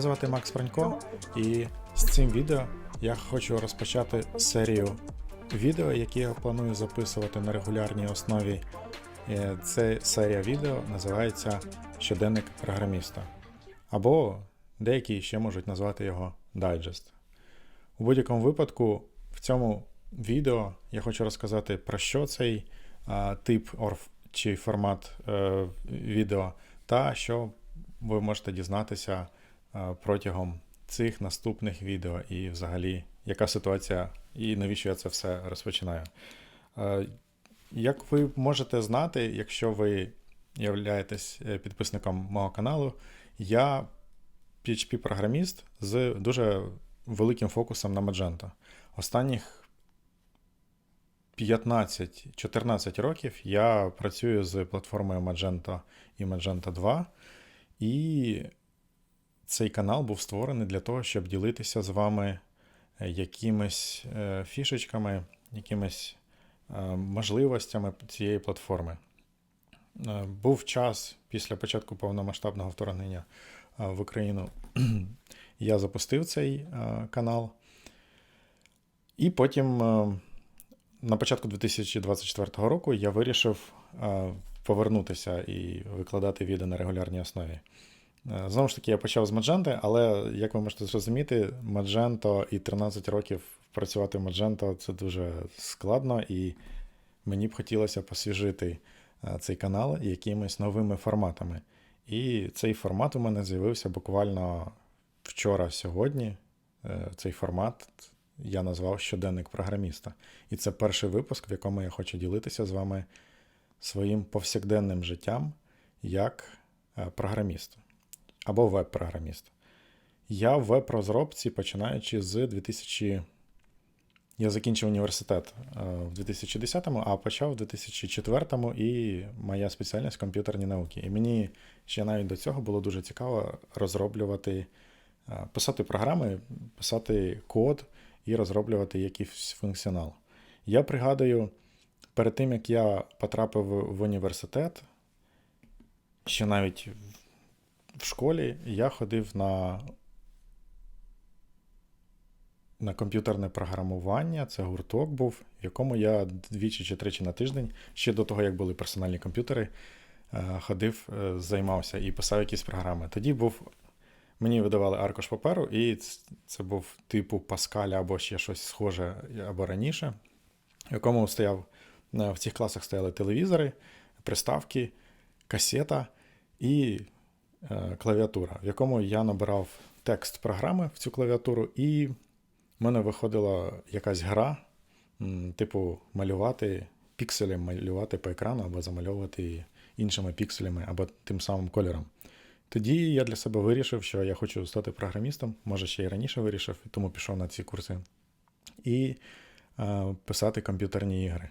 звати Макс Франько, і з цим відео я хочу розпочати серію відео, які я планую записувати на регулярній основі. Е, Це серія відео називається Щоденник програміста. Або деякі ще можуть назвати його дайджест. У будь-якому випадку, в цьому відео я хочу розказати про що цей а, тип орф, чи формат е, відео, та що ви можете дізнатися протягом цих наступних відео, і взагалі, яка ситуація, і навіщо я це все розпочинаю. Е, Як ви можете знати, якщо ви являєтесь е, підписником мого каналу, я PHP-програміст з дуже великим фокусом на Magento. Останніх 15-14 років я працюю з платформою Magento і Magento 2, і цей канал був створений для того, щоб ділитися з вами е, якимись е, фішечками, якимись е, можливостями цієї платформи. Був час після початку повномасштабного вторгнення в Україну. Я запустив цей канал. І потім на початку 2024 року я вирішив повернутися і викладати відео на регулярній основі. Е, Знову ж таки, я почав з Magento, але як ви можете зрозуміти, Magento і 13 років працювати в Magento це дуже складно, і мені б хотілося посвіжити е, цей канал якимись новими форматами. І цей формат у мене з'явився буквально вчора-сьогодні. Е, Цей формат я назвав щоденник програміста. І це перший випуск, в якому я хочу ділитися з вами своїм повсякденним життям як е, програміст або веб-програміст. Я в веб-розробці починаючи з 2000. Я закінчив університет е, в 2010-му, а почав в 2004-му і моя спеціальність комп'ютерні науки. І мені ще навіть до цього було дуже цікаво розроблювати, е, писати програми, писати код і розроблювати якийсь функціонал. Я пригадую, перед тим як я потрапив в університет, ще навіть в школі я ходив на, на комп'ютерне програмування. Це гурток був, в якому я двічі чи тричі на тиждень, ще до того, як були персональні комп'ютери, е, ходив, е, займався і писав якісь програми. Тоді був. Мені видавали аркуш паперу, і це був типу Паскаля або ще щось схоже або раніше, в якому стояв е, в цих класах стояли телевізори, приставки, касета і клавіатура, в якому я набирав текст програми в цю клавіатуру, і в мене виходила якась гра, типу малювати пікселі, малювати по екрану або замальовувати іншими пікселями або тим самим кольором. Тоді я для себе вирішив, що я хочу стати програмістом, може ще й раніше вирішив, тому пішов на ці курси, і е, писати комп'ютерні ігри.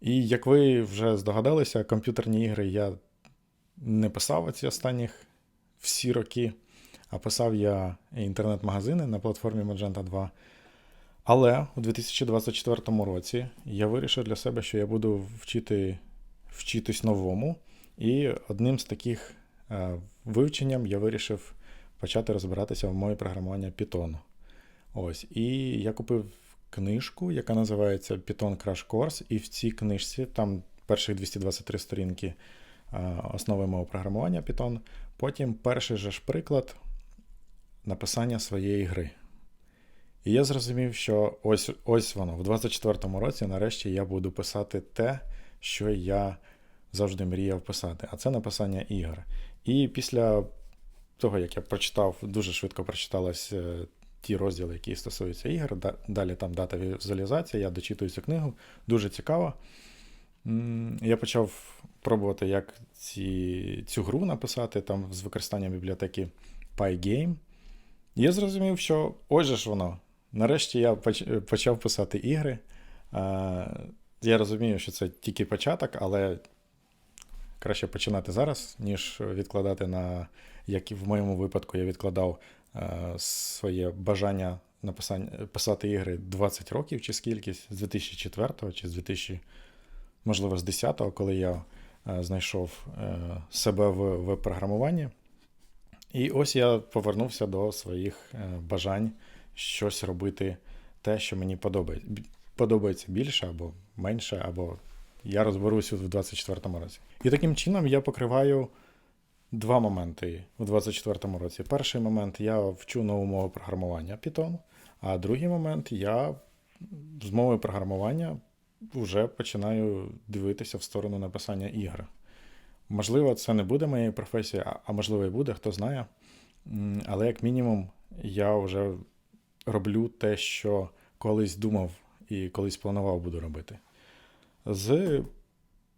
І як ви вже здогадалися, комп'ютерні ігри я не писав ці останніх всі роки, а писав я інтернет-магазини на платформі Magento 2. Але у 2024 році я вирішив для себе, що я буду вчити, вчитись новому. І одним з таких е, вивченням я вирішив почати розбиратися в мові програмування Python. Ось. І я купив книжку, яка називається Python Crash Course, і в цій книжці там перших 223 сторінки основи мови програмування Python. Потім перший же ж приклад написання своєї гри. І я зрозумів, що ось ось воно, в 24-му році, нарешті, я буду писати те, що я завжди мріяв писати, а це написання ігор. І після того, як я прочитав, дуже швидко прочиталось е, ті розділи, які стосуються ігор. Далі там дата візуалізація, я дочитую цю книгу, дуже цікаво. Я почав пробувати, як ці, цю гру написати там з використанням бібліотеки Pygame. І Я зрозумів, що ось ж воно. Нарешті я почав писати ігри. Я розумію, що це тільки початок, але краще починати зараз, ніж відкладати на, як і в моєму випадку, я відкладав своє бажання написання, писати ігри 20 років чи скільки, з 2004 чи з 2000, можливо, з 10-го, коли я е, знайшов е, себе в веб-програмуванні. І ось я повернувся до своїх е, бажань щось робити те, що мені подобається. Подобається більше або менше, або я розберусь у 24-му році. І таким чином я покриваю два моменти у 24-му році. Перший момент я вчу нову мову програмування Python, а другий момент я з мовою програмування вже починаю дивитися в сторону написання ігр. Можливо, це не буде моєю професією, а- можливо і буде, хто знає. Але як мінімум, я вже роблю те, що колись думав і колись планував буду робити. З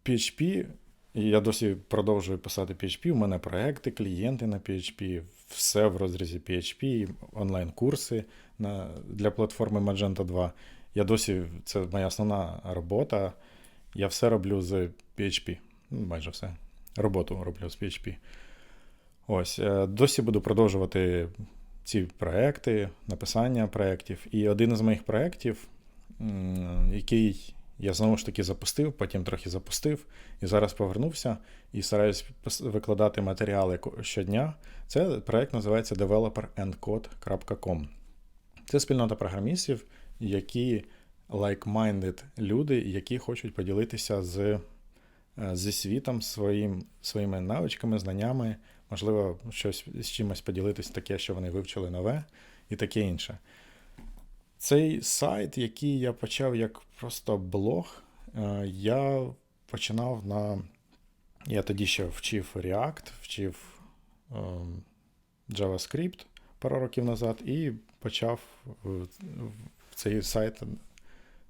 PHP я досі продовжую писати PHP. У мене проекти, клієнти на PHP, все в розрізі PHP, онлайн-курси для платформи Magento 2. Я досі, це моя основна робота. Я все роблю з PHP. Ну, Майже все. Роботу роблю з PHP. Ось, е, досі буду продовжувати ці проекти, написання проєктів. І один із моїх проєктів, який я знову ж таки запустив, потім трохи запустив, і зараз повернувся і стараюсь викладати матеріали щодня. Це проєкт називається developerandcode.com. Це спільнота програмістів, які like-minded люди, які хочуть поділитися з, е, зі світом своїм, своїми навичками, знаннями, можливо, щось з чимось поділитися таке, що вони вивчили нове, і таке інше. Цей сайт, який я почав як просто блог, е, я починав на. Я тоді ще вчив React, вчив ем, JavaScript пару років назад і почав е, цей сайт.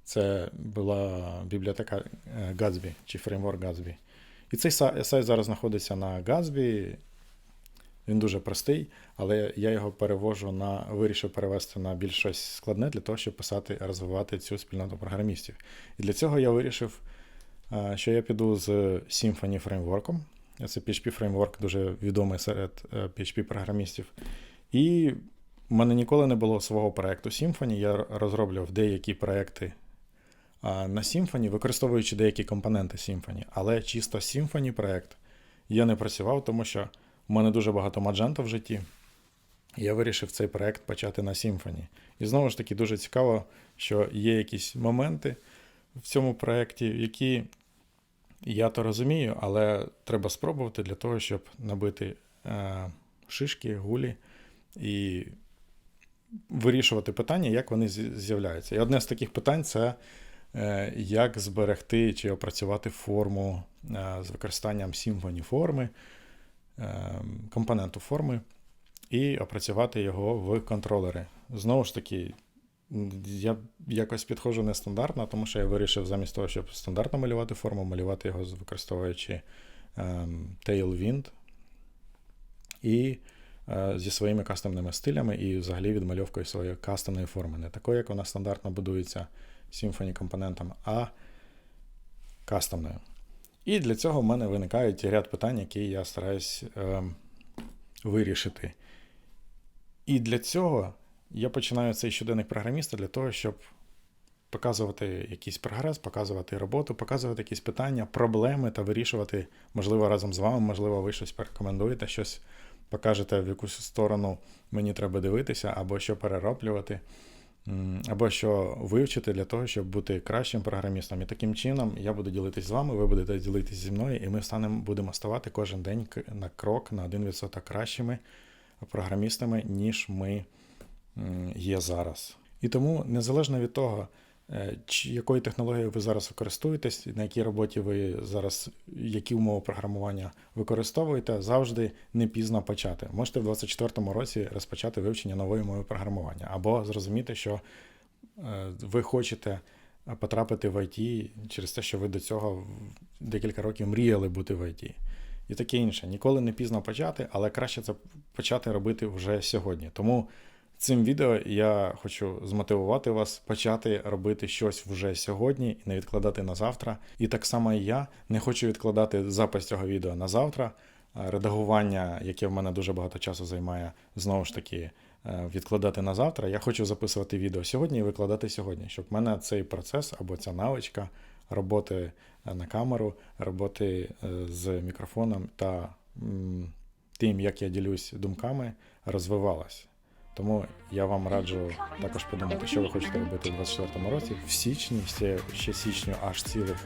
Це була бібліотека е, Gatsby чи фреймворк Gatsby. І цей сайт зараз знаходиться на Gatsby. Він дуже простий, але я його перевожу на вирішив перевести на більш щось складне для того, щоб писати, розвивати цю спільноту програмістів. І для цього я вирішив, е, що я піду з Symfony фреймворком. Це PHP фреймворк, дуже відомий серед е, PHP-програмістів. І в мене ніколи не було свого проекту Symfony. Я розроблював деякі проекти на Symfony, використовуючи деякі компоненти Symfony. Але чисто Symfony проект я не працював, тому що в мене дуже багато Magento в житті. Я вирішив цей проект почати на Symfony. І знову ж таки дуже цікаво, що є якісь моменти в цьому проєкті, які я то розумію, але треба спробувати для того, щоб набити е, шишки, гулі і вирішувати питання, як вони з'являються. І одне з таких питань це е, як зберегти чи опрацювати форму е, з використанням Symfony форми, е, компоненту форми, і опрацювати його в контролери. Знову ж таки, я якось підходжу нестандартно, тому що я вирішив замість того, щоб стандартно малювати форму, малювати його використовуючи ем, Tailwind і зі своїми кастомними стилями і взагалі відмальовкою своєї кастомної форми. Не такою, як вона стандартно будується Symfony компонентом, а кастомною. І для цього в мене виникають ряд питань, які я стараюсь ем, вирішити. І для цього я починаю цей щоденник програміста для того, щоб показувати якийсь прогрес, показувати роботу, показувати якісь питання, проблеми та вирішувати, можливо, разом з вами, можливо, ви щось порекомендуєте, щось покажете, в якусь сторону мені треба дивитися, або що перероблювати, або що вивчити для того, щоб бути кращим програмістом. І таким чином я буду ділитись з вами, ви будете ділитись зі мною, і ми станемо, будемо ставати кожен день на крок, на 1% кращими програмістами, ніж ми є зараз. І тому, незалежно від того, якою технологією ви зараз використовуєтесь, на якій роботі ви зараз, які умови програмування використовуєте, завжди не пізно почати. Можете в 2024 році розпочати вивчення нової мови програмування, або зрозуміти, що е, ви хочете потрапити в IT через те, що ви до цього декілька років мріяли бути в IT. І таке інше. Ніколи не пізно почати, але краще це почати робити вже сьогодні. Тому цим відео я хочу змотивувати вас почати робити щось вже сьогодні і не відкладати на завтра. І так само і я не хочу відкладати запис цього відео на завтра. Е, Редагування, яке в мене дуже багато часу займає, знову ж таки, е, відкладати на завтра. Я хочу записувати відео сьогодні і викладати сьогодні, щоб в мене цей процес або ця навичка роботи е, на камеру, роботи з мікрофоном та тим, як я ділюсь думками, розвивалась. Тому я вам раджу також подумати, що ви хочете робити у 2024 році. В січні, ще, січню аж цілих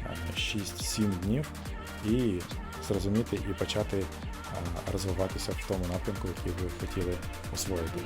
е, 6-7 днів, і зрозуміти і почати е, розвиватися в тому напрямку, який ви хотіли освоїти.